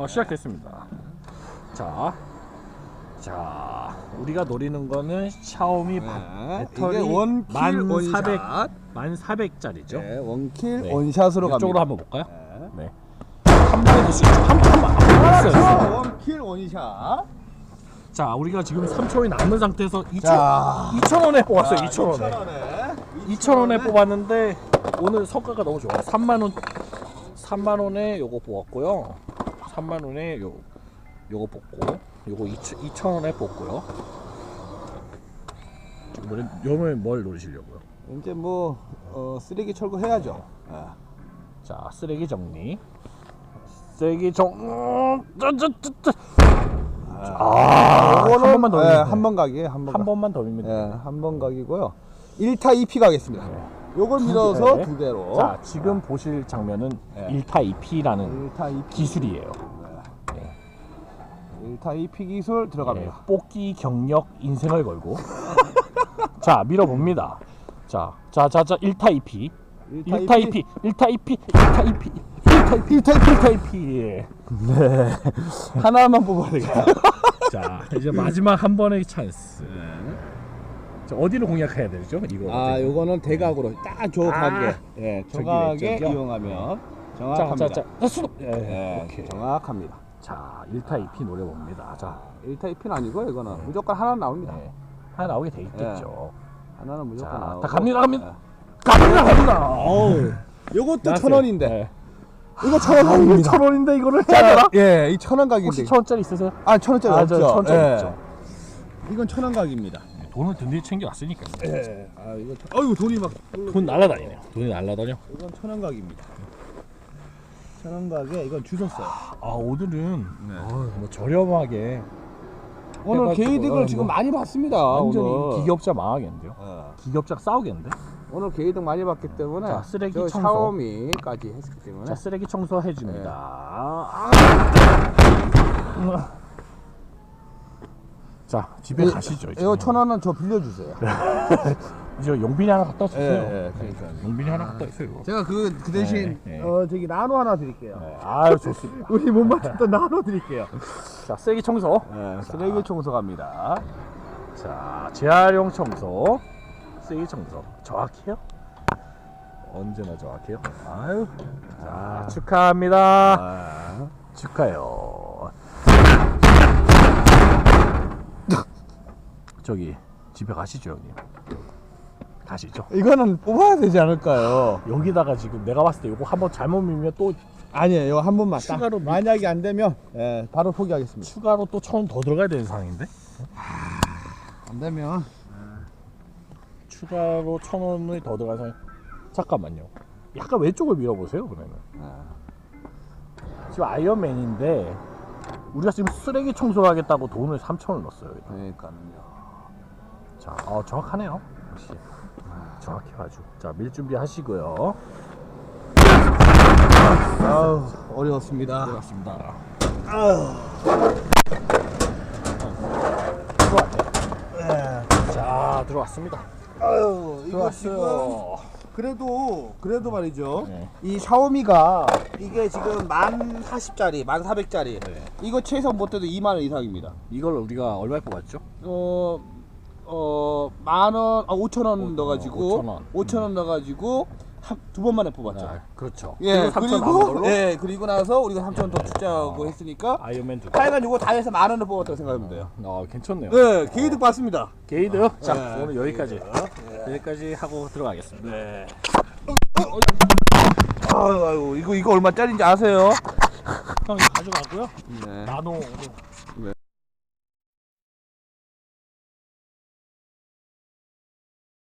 어, 시작됐습니다. 자, 자, 우리가 노리는 거는 샤오미 네. 배터리 이게 원킬 1400 원샷. 1400짜리죠. 네, 원킬 네. 원샷으로 갑니다. 이쪽으로 한번 볼까요? 네. 네. 한 방에 될수 있죠. 한 방만. 아. 자, 원킬 원샷. 자, 우리가 지금 3초이 남은 상태에서 2천 자. 2,000원에 뽑았어요. 2,000원에. 2,000원에. 2,000원에 뽑았는데 오늘 성과가 너무 좋아요. 3만 원 3만 원에 요거 뽑았고요. 3만 원에 요 요거 뽑고 요거 2,000, 2,000원에 뽑고요. 지금 요번에 뭘 노리시려고요? 이제 뭐 어, 쓰레기 철거해야죠. 네. 자, 쓰레기 정리. 쓰레기 정 음, 짜짜짜짜. 아, 한 번만 더 네, 밀면 한번 가기에 한 번. 한 번만 더 밀면 네, 돼요. 한번 가기고요. 1타 2피 가겠습니다. 요걸 밀어서 네. 두 개로. 자, 지금 보실 장면은 네. 1타 2피라는 1타 2피. 기술이에요. 네. 1타 2피 기술 네, 들어갑니다. 뽑기 경력 인생을 걸고 자 밀어봅니다 자, 자, 자, 자, 1타 2피 1타 2피 1타 2피 1타 2피 1타 2피 1타 2피 네. 하나만 뽑아야 되겠다. 자 이제 마지막 한 번의 찬스 자, 어디로 공략해야 되죠? 이거 아? 요거는 대각으로 딱저 아. 예, 왼쪽이요? 이용하면 자, 정확합니다. 자, 자, 자, 수도 예, 예, 오케이 정확합니다. 자 1타 2피 노려봅니다 자 1타 2피는 아니고 이거는 무조건 하나 나옵니다. 네. 하나 나오게 돼 있겠죠 하나는 무조건 자, 나오고. 다 갑니다 갑니다 예. 갑니다 갑니다 어우. 요것도. 천 원인데. 네. 이거 천원 아, 이거 각입니다. 천 원인데 이거를 해야 되나? 예, 이 천원 각인데. 혹시 천 원짜리 있으세요? 아, 천 원짜리 아, 없죠. 저 천짜리 예. 있죠. 이건 천원 각입니다. 돈을 든든히 챙겨왔으니까 예. 아, 이거 천... 어이구 돈이 막돈 날라다니네요 돈이 날라다녀 이건 천원 각입니다. 천원 각에 이건 주셨어요. 아 오늘은 네. 어우, 뭐 저렴하게 오늘 해가지고, 게이득을 어, 지금 뭐 많이 봤습니다. 완전히 오늘. 기업자 망하겠는데요 예. 기업자 싸우겠는데 오늘 게이득 많이 봤기 때문에 자, 쓰레기 저 청소. 샤오미까지 했기 때문에 자 쓰레기 청소 해 줍니다 네. 아. 음. 자 집에 이- 가시죠 이제 이거 천 원은 저 빌려주세요. 이제 용빈이 하나 갖다 주세요 예, 예, 그러니까요. 용빈이 하나 갖다 주세요 제가 그, 그 대신 네, 네. 어 저기 나노 하나 드릴게요. 네, 아유 좋습니다 우리 못 맞췄던 나노 드릴게요. 자 쓰레기 청소 네, 쓰레기 청소 갑니다. 자, 재활용 청소, 쓰레기 청소 정확해요? 언제나 정확해요. 아유, 자 축하합니다. 아, 축하해요. 저기 집에 가시죠, 형님. 가시죠. 이거는 뽑아야 되지 않을까요? 여기다가 지금 내가 봤을 때 이거 한번 잘못 밀면 또 아니에요, 이거 한 번만 딱. 추가로 만약에 안 되면 예, 바로 포기하겠습니다. 추가로 또 천 원 더 들어가야 되는 상황인데? 안 되면 추가로 천 원이 더 들어가는 상황. 잠깐만요. 약간 왼쪽을 밀어보세요, 그러면. 예, 지금 아이언맨인데 우리가 지금 쓰레기 청소를 하겠다고 돈을 3천원 넣었어요. 여기다. 그러니까요. 자, 어, 정확하네요. 역시 정확해 아주. 자, 밀 준비 하시고요. 아우 어려웠습니다. 들어갔습니다. 들어왔네. 자, 들어왔습니다. 아유 이거 지금 들어왔어요. 그래도 그래도 말이죠. 네. 이 샤오미가 이게 지금 만 40짜리, 만 400짜리. 네. 이거 최소 못해도 2만 원 이상입니다. 이걸 우리가 얼마에 뽑았죠? 어, 어, 만 원, 아, 5천 원 오, 넣어가지고, 5천 원. 5천 원 넣어가지고, 한, 두 번만에 뽑았죠. 네, 그렇죠. 예, 그리고 3천 남은 그리고, 걸로 예, 그리고 나서 우리가 3천 원더 투자하고 했으니까, 아이언맨 두 개. 하여간 이거 다 해서 만 원을 뽑았다고 생각하면 돼요. 아, 괜찮네요. 네, 게이득 봤습니다. 게이드. 자, 네, 오늘 여기까지. 여기까지 하고 들어가겠습니다. 네. 아유, 아유, 이거, 이거 얼마짜리인지 아세요? 형 이거 가져가고요. 네. 나노 네.